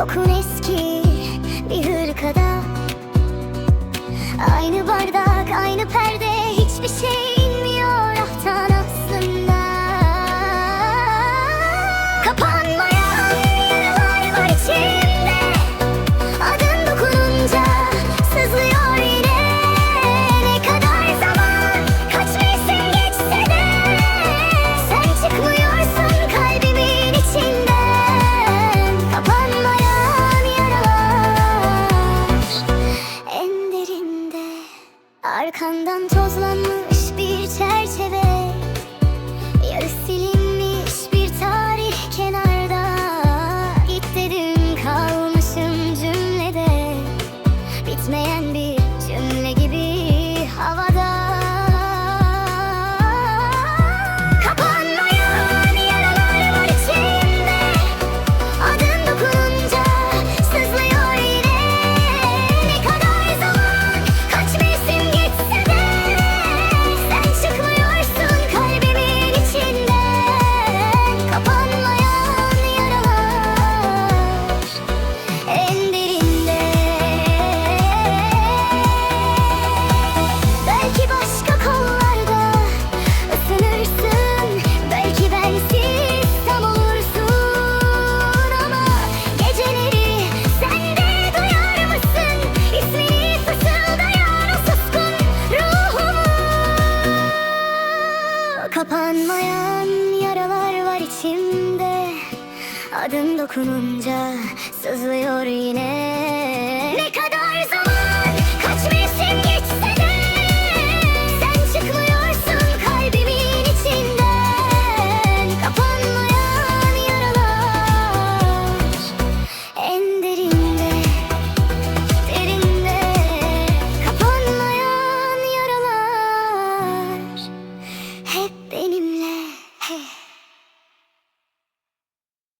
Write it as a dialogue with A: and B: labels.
A: Kokun eski bir hırkada. Aynı bardak aynı perde. Arkandan tozlanmış bir çerçeve Yarı silinmiş bir tarih kenarda. Git dedim kalmışım cümlede Bitmeyen bir Kapanmayan yaralar var içimde. Adın dokununca sızlıyor yine.